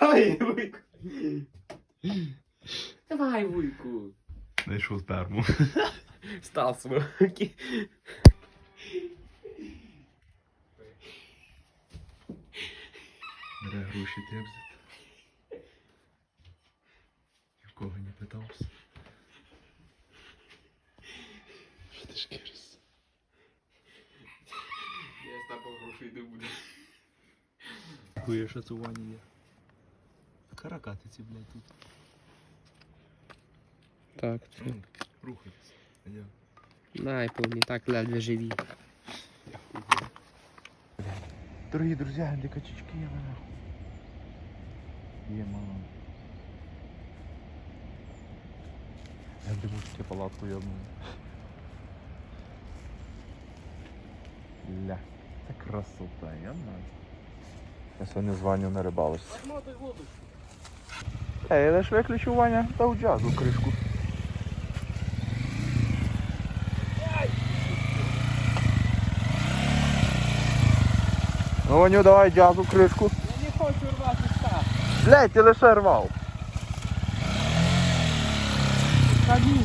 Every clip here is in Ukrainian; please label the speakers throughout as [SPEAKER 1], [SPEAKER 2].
[SPEAKER 1] Ай, вуйку. Давай, вуйку.
[SPEAKER 2] Знайшов сперму.
[SPEAKER 1] Стас, ну.
[SPEAKER 2] Бере гроші требзит. Нікого не питався. Що ти шкіришся?
[SPEAKER 1] Я з тобою грошей не буду.
[SPEAKER 2] Хує, це є. Каракатиці, блядь, тут.
[SPEAKER 1] Так,
[SPEAKER 2] Рухатися. А я.
[SPEAKER 1] Повні, так ледве живі.
[SPEAKER 2] Дорогі друзі, де качечки є мене. Є мало. Я дивлюсь, таке палатку йобну. Ля, це красота, я знаю. Я сьогодні з Ваню на рибалочці. Ей, лиш виключування та джазу кришку. Ну, Ваню, давай джазу кришку.
[SPEAKER 1] Я не хочу рвати став.
[SPEAKER 2] Блять, ти лише рвав.
[SPEAKER 1] Камінь,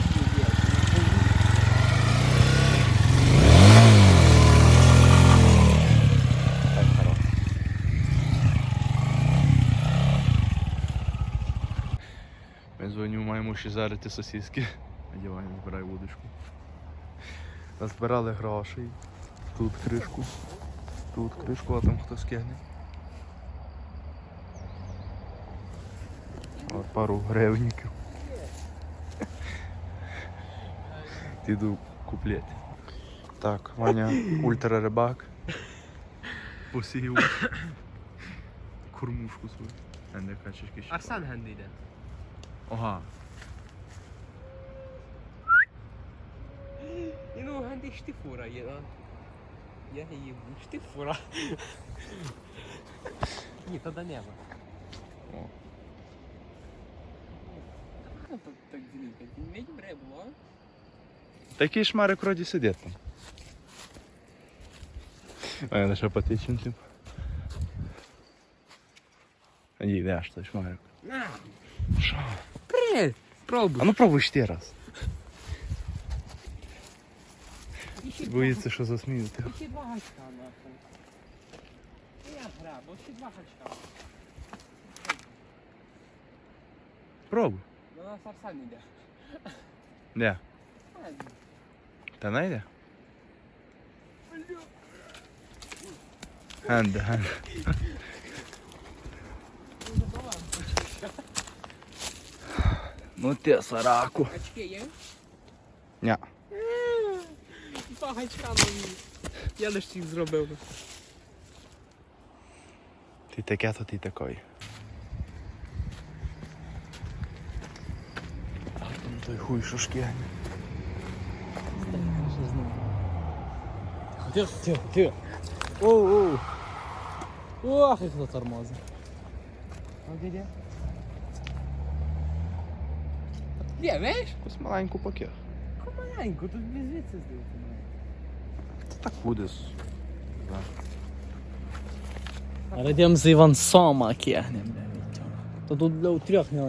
[SPEAKER 2] Так, хорош. Ми ще жарити сосиски. Одіваємо, збирай вудочку. Назбирали грошей. Тут кришку. Тут кришку, а там хто скигне. От пару гривників. Піду куплять. Так, Ваня ультра рибак. Посів кормушку свою. А не.
[SPEAKER 1] Арсан генди йде.
[SPEAKER 2] Ага.
[SPEAKER 1] І ну генди штифура є, а? Я її штифура. Ні, то до неба. Ну, так, так ділянка. Не добре було?
[SPEAKER 2] Такий шмарик вроді сидить там. А я лише потичим тим. А ні, де ж той шмарик?
[SPEAKER 1] На,
[SPEAKER 2] Що?
[SPEAKER 1] пробуй.
[SPEAKER 2] А ну пробуй ще раз.
[SPEAKER 1] І ще
[SPEAKER 2] Боїться, що засмієте.
[SPEAKER 1] два- ще два гачка, нахуй. Я грабу, ще два гачка.
[SPEAKER 2] Пробуй.
[SPEAKER 1] До нас Арсан йде.
[SPEAKER 2] Де? Та не йде? Генде, генде. Ну ти сараку.
[SPEAKER 1] Гачки є?
[SPEAKER 2] Ня.
[SPEAKER 1] Два гачка мені. Я лише їх зробив.
[SPEAKER 2] Ти таке, то ти такий. А там той хуй шушки.
[SPEAKER 3] Тихо, тихо, тихо. Оу, оу. Ох, як хто тормозить.
[SPEAKER 1] А де де? Веш?
[SPEAKER 2] Якусь маленьку пакет.
[SPEAKER 1] Маленько, тут без звідси здається.
[SPEAKER 2] Так буде.
[SPEAKER 3] Радім з Іван Сома кегнем, блядь. То тут, бля, у трьох не...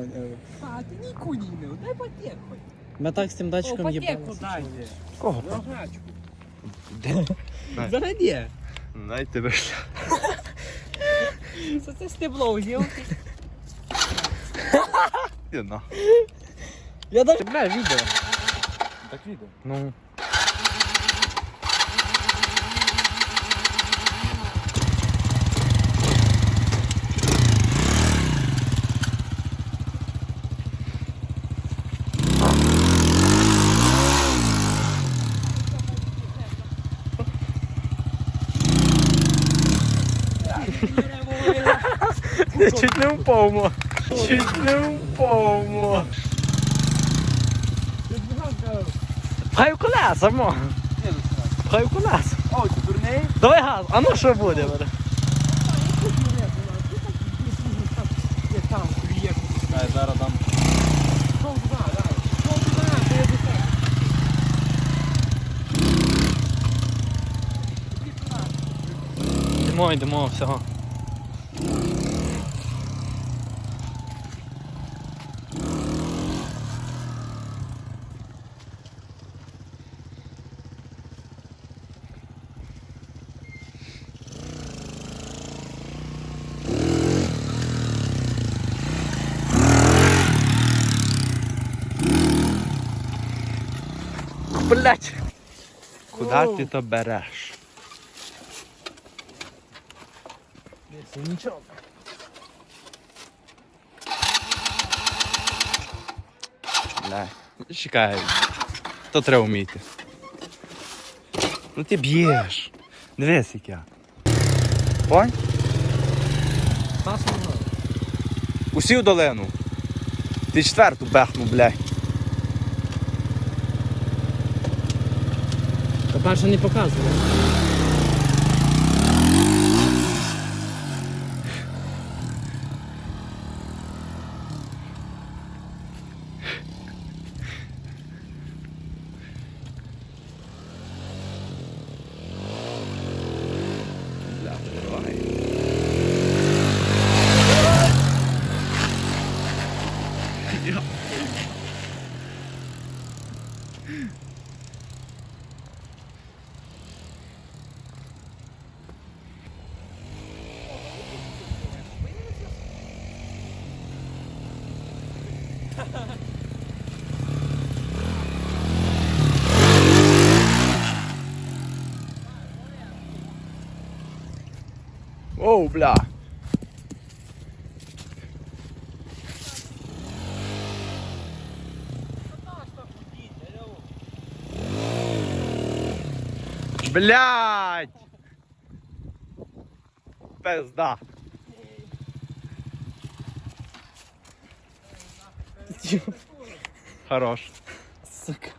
[SPEAKER 1] А, ти нікуди не, дай пакет.
[SPEAKER 3] Ми так з тим датчиком
[SPEAKER 1] дайте.
[SPEAKER 2] Кого?
[SPEAKER 1] Рогачку.
[SPEAKER 2] Дай. Най тебе шлях.
[SPEAKER 1] Це це стебло взяв.
[SPEAKER 2] Іди на.
[SPEAKER 3] Я даже... Бля, відео.
[SPEAKER 2] Так відео.
[SPEAKER 3] Ну.
[SPEAKER 2] Чуть не впав, мо. Чуть не впав, мо.
[SPEAKER 3] Пхай в колеса, мо. Пхай в колеса.
[SPEAKER 1] О, ти дурний?
[SPEAKER 3] Давай газ. А ну що буде, бля?
[SPEAKER 1] Я
[SPEAKER 3] зараз дам.
[SPEAKER 1] Я.
[SPEAKER 3] Йдемо, йдемо, всього. Блять!
[SPEAKER 2] Куди ти то береш?
[SPEAKER 3] Нічого.
[SPEAKER 2] Бля. Чекай. То треба вміти. Ну ти б'єш. Дивись, як я. Понь? Усі в долину. Ти четверту бехнув, блядь.
[SPEAKER 3] Перше не показує.
[SPEAKER 2] Оу, бля. Блять! Пизда. Хорош.
[SPEAKER 3] Сука.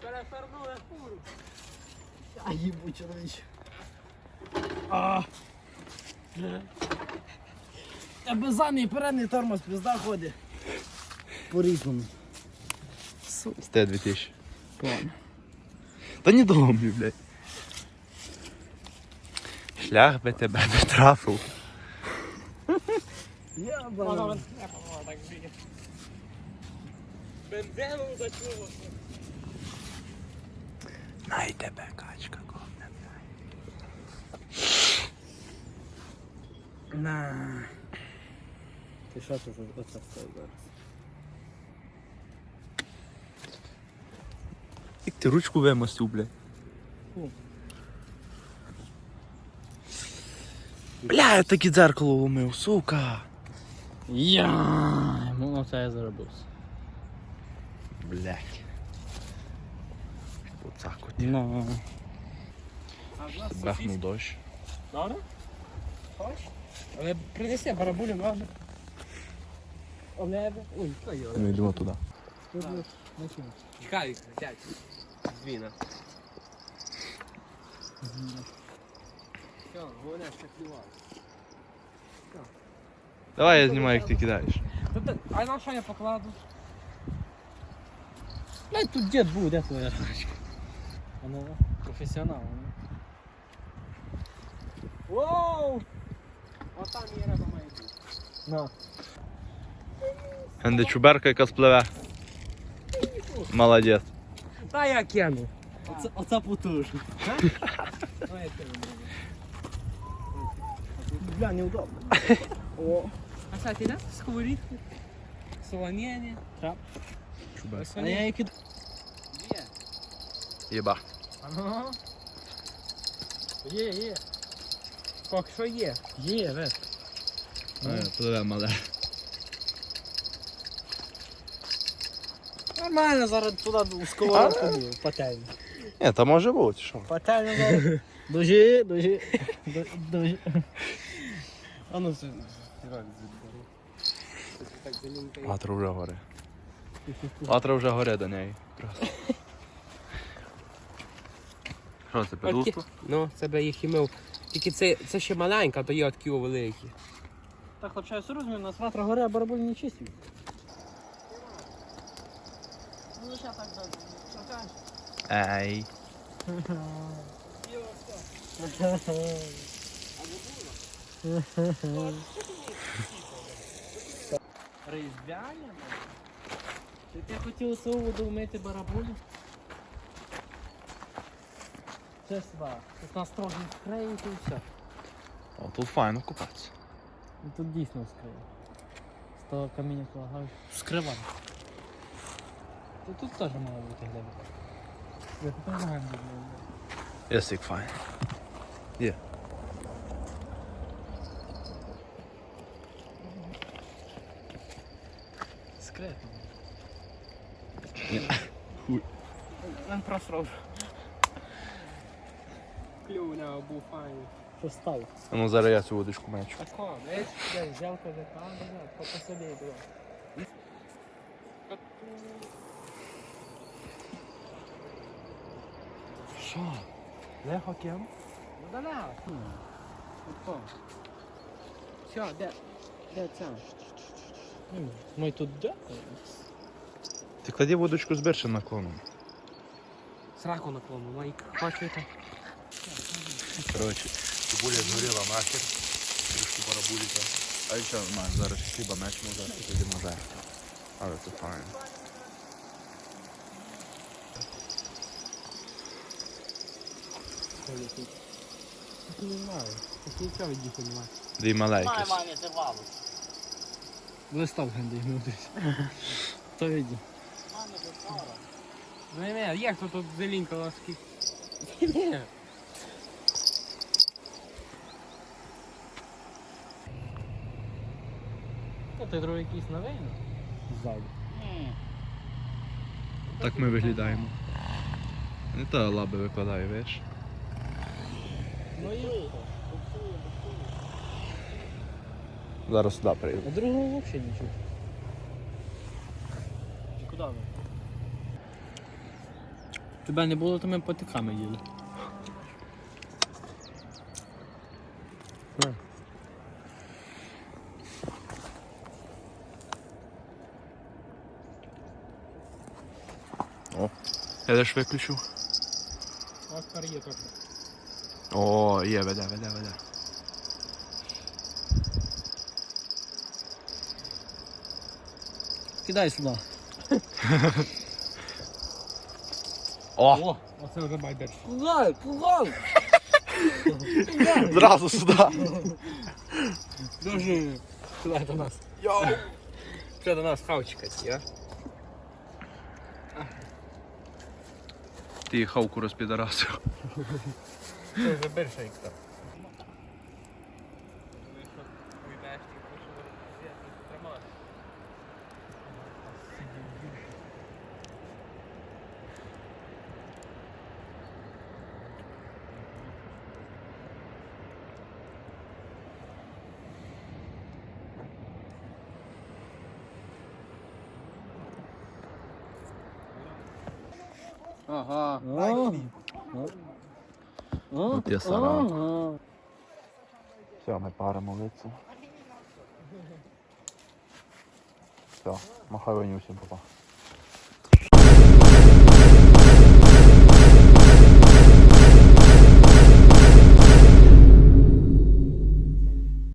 [SPEAKER 1] Перевернули фуру.
[SPEAKER 3] А їбу чоловіч. А без задній передній тормоз пізда ходить. По-різному.
[SPEAKER 2] Сте 2000.
[SPEAKER 3] План.
[SPEAKER 2] Та не доломлю, блядь. Шлях би тебе не трафив.
[SPEAKER 3] Я
[SPEAKER 1] Воно Бензину зачулося.
[SPEAKER 2] Най тебе, качка, ковне.
[SPEAKER 3] На. Ти що за оце все зараз?
[SPEAKER 2] Як ти ручку вимостив, блядь. Бля, я таке дзеркало ломив, сука.
[SPEAKER 3] Я. Ну це я заробився.
[SPEAKER 2] Блять. Оцак от.
[SPEAKER 3] Ну.
[SPEAKER 1] Нас
[SPEAKER 2] Бахнув дощ.
[SPEAKER 1] Добре? Хочеш? Але принеси барабулю ножик. Олеви. Ой, хто його?
[SPEAKER 2] Ну йдемо туди.
[SPEAKER 1] Чекай, сядь. Звіна. Все, головне, що.
[SPEAKER 2] Давай я знімаю, як ти кидаєш.
[SPEAKER 1] А на що я покладу?
[SPEAKER 3] Блять, тут дід був, де твоя ручка? Воно професіонал. ну.
[SPEAKER 1] Воу! Отам і риба має бути.
[SPEAKER 3] На.
[SPEAKER 2] Енде чуберка, яка спливе. Молодець.
[SPEAKER 1] Та я кину.
[SPEAKER 3] Оце, оце потужно. Бля, неудобно. О.
[SPEAKER 1] А кстати, да? Сковорідки. Солонєння.
[SPEAKER 2] Чуберка.
[SPEAKER 3] А я які...
[SPEAKER 1] Є.
[SPEAKER 2] Єба.
[SPEAKER 1] Ага. Є, є. Поки що є.
[SPEAKER 3] Є, вес.
[SPEAKER 2] Пливе мале.
[SPEAKER 3] Нормально, зараз туди у сковородку б'ю, в пательню.
[SPEAKER 2] Ні, та може бути, що.
[SPEAKER 3] Пательню зараз. Дужі, дужі, ду- дужі. А ну, це...
[SPEAKER 1] Так.
[SPEAKER 2] Ватра вже горе. Ватра вже горе до неї. Просто. Що це, педузку?
[SPEAKER 1] Ну, це би їх і мив. Тільки це, це ще маленька, то є такі великі.
[SPEAKER 3] Так, хлопча, я все розумію, у нас ватра горе, а барабуль не чистить. Ну, ще так, так.
[SPEAKER 2] Ей.
[SPEAKER 3] Різдвяне? Чи ти хотів свою воду вмити барабулю? Це сюди. Тут нас трохи вкриють і все.
[SPEAKER 2] О, тут файно купатися.
[SPEAKER 3] Ну тут дійсно вскриє. З того каміння полагаю. Скривай. То тут теж має бути глибоко.
[SPEAKER 1] Я тут не знаю, де воно.
[SPEAKER 2] Єсик
[SPEAKER 1] Він просрав. Був файний.
[SPEAKER 3] Що стало?
[SPEAKER 2] Ну зараз я цю водичку мечу.
[SPEAKER 1] Тако, десь, десь взяв козака, не знаю, по посади було.
[SPEAKER 2] Що? Лего кем?
[SPEAKER 1] Ну да на. Тако. Все, де? Де це?
[SPEAKER 3] Ми тут де?
[SPEAKER 2] Ти клади водочку з більшим наклоном.
[SPEAKER 1] Сраку наклону, лайк. Хочете?
[SPEAKER 2] Коротше, цибуля згоріла нахер. Трішки барабуліка. А що, маєш зараз хліба мечемо, зараз і тоді може. Але це файн.
[SPEAKER 1] Я не знаю. Який цього від їх немає.
[SPEAKER 2] Да і маленький.
[SPEAKER 3] мамі, валу. Листав генди йому десь. То віді.
[SPEAKER 1] Ну не, як тут тут зелінка ласки? Та ти другий якийсь новий?
[SPEAKER 3] Ззаду.
[SPEAKER 2] Так ми виглядаємо. Не та лаби викладає, видиш?
[SPEAKER 1] Ну і
[SPEAKER 2] Зараз сюди прийду.
[SPEAKER 3] А другого взагалі не чув. Куди ви? Тебе не було, то ми потиками їли.
[SPEAKER 2] Я теж виключу.
[SPEAKER 1] Оскар є так.
[SPEAKER 2] О, є, веде, веде, веде.
[SPEAKER 3] Кидай сюди.
[SPEAKER 2] О!
[SPEAKER 1] О, оце вже байдер.
[SPEAKER 3] Пугай, пугай!
[SPEAKER 2] Зразу сюди.
[SPEAKER 1] Дуже. Сюди до нас. Йоу! Що до нас хавчикать, я.
[SPEAKER 2] Ти хавку розпідарасив.
[SPEAKER 1] Це вже більше як там. Ага.
[SPEAKER 2] От я саран. Все, ми паримо лицо. Все, махай всім, папа.